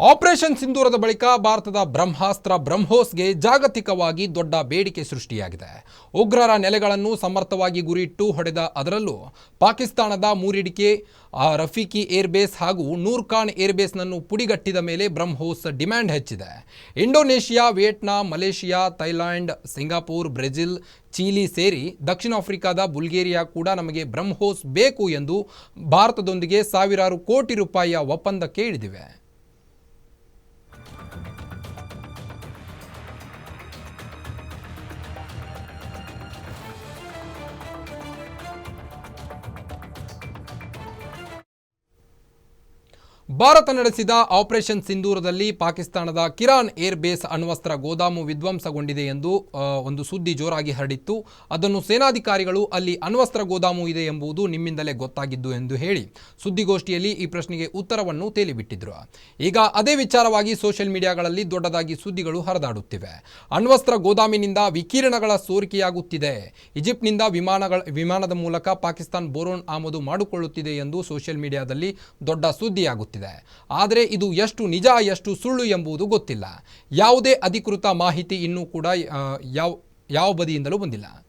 Operation ಸಿಂಧೂರದ ಬಳಿಕ ಭಾರತದ ಬ್ರಹ್ಮಾಸ್ತ್ರ ಬ್ರಹ್ಮೋಸ್ಗೆ ಜಾಗತಿಕವಾಗಿ ದೊಡ್ಡ ಬೇಡಿಕೆ ಸೃಷ್ಟಿಯಾಗಿದೆ. ಉಗ್ರರ ನೆಲೆಗಳನ್ನು ಸಮರ್ಥವಾಗಿ ಗುರಿಯಿಟ್ಟು ಹೊಡೆದ ಅದರಲ್ಲೂ ಪಾಕಿಸ್ತಾನದ ಮೂರಿಡಿಕೆ ರಫೀಕಿ ಏರ್ಬೇಸ್ ಹಾಗೂ ನೂರ್ಖಾನ್ ಏರ್ಬೇಸ್ನನ್ನು ಪುಡಿಗಟ್ಟಿದ ಮೇಲೆ ಬ್ರಹ್ಮೋಸ್ ಡಿಮ್ಯಾಂಡ್ ಹೆಚ್ಚಿದೆ. Indonesia, Vietnam, Malaysia, Thailand, Singapore, Brazil, Chile ಸೇರಿ ದಕ್ಷಿಣ ಆಫ್ರಿಕಾದ ಬುಲ್ಗೇರಿಯಾ ಕೂಡ ನಮಗೆ ಬ್ರಹ್ಮೋಸ್ ಬೇಕು ಎಂದು ಭಾರತದೊಂದಿಗೆ ಸಾವಿರಾರು ಕೋಟಿ ರೂಪಾಯಿಯ ಒಪ್ಪಂದಕ್ಕೆ ಇಳಿದಿವೆ. ಭಾರತ ನಡೆಸಿದ ಆಪರೇಷನ್ ಸಿಂಧೂರದಲ್ಲಿ ಪಾಕಿಸ್ತಾನದ ಕಿರಾನ್ ಏರ್ ಬೇಸ್ ಅಣ್ವಸ್ತ್ರ ಗೋದಾಮು ವಿಧ್ವಂಸಗೊಂಡಿದೆ ಎಂದು ಒಂದು ಸುದ್ದಿ ಜೋರಾಗಿ ಹರಡಿತ್ತು. ಅದನ್ನು ಸೇನಾಧಿಕಾರಿಗಳು ಅಲ್ಲಿ ಅಣ್ವಸ್ತ್ರ ಗೋದಾಮು ಇದೆ ಎಂಬುದು ನಿಮ್ಮಿಂದಲೇ ಗೊತ್ತಾಗಿದ್ದು ಎಂದು ಹೇಳಿ ಸುದ್ದಿಗೋಷ್ಠಿಯಲ್ಲಿ ಈ ಪ್ರಶ್ನೆಗೆ ಉತ್ತರವನ್ನು ತೇಲಿಬಿಟ್ಟಿದ್ರು. ಈಗ ಅದೇ ವಿಚಾರವಾಗಿ ಸೋಷಿಯಲ್ ಮೀಡಿಯಾಗಳಲ್ಲಿ ದೊಡ್ಡದಾಗಿ ಸುದ್ದಿಗಳು ಹರಿದಾಡುತ್ತಿವೆ. ಅಣ್ವಸ್ತ್ರ ಗೋದಾಮಿನಿಂದ ವಿಕಿರಣಗಳ ಸೋರಿಕೆಯಾಗುತ್ತಿದೆ. ಈಜಿಪ್ಟ್ನಿಂದ ವಿಮಾನಗಳ, ವಿಮಾನದ ಮೂಲಕ ಪಾಕಿಸ್ತಾನ್ ಬೋರೋನ್ ಆಮದು ಮಾಡಿಕೊಳ್ಳುತ್ತಿದೆ ಎಂದು ಸೋಷಿಯಲ್ ಮೀಡಿಯಾದಲ್ಲಿ ದೊಡ್ಡ ಸುದ್ದಿಯಾಗುತ್ತಿದೆ. ಆದರೆ ಇದು ಎಷ್ಟು ನಿಜ, ಎಷ್ಟು ಸುಳ್ಳು ಎಂಬುದು ಗೊತ್ತಿಲ್ಲ. ಯಾವುದೇ ಅಧಿಕೃತ ಮಾಹಿತಿ ಇನ್ನೂ ಕೂಡ ಯಾವ ಯಾವ ಬದಿಯಿಂದಲೂ ಬಂದಿಲ್ಲ.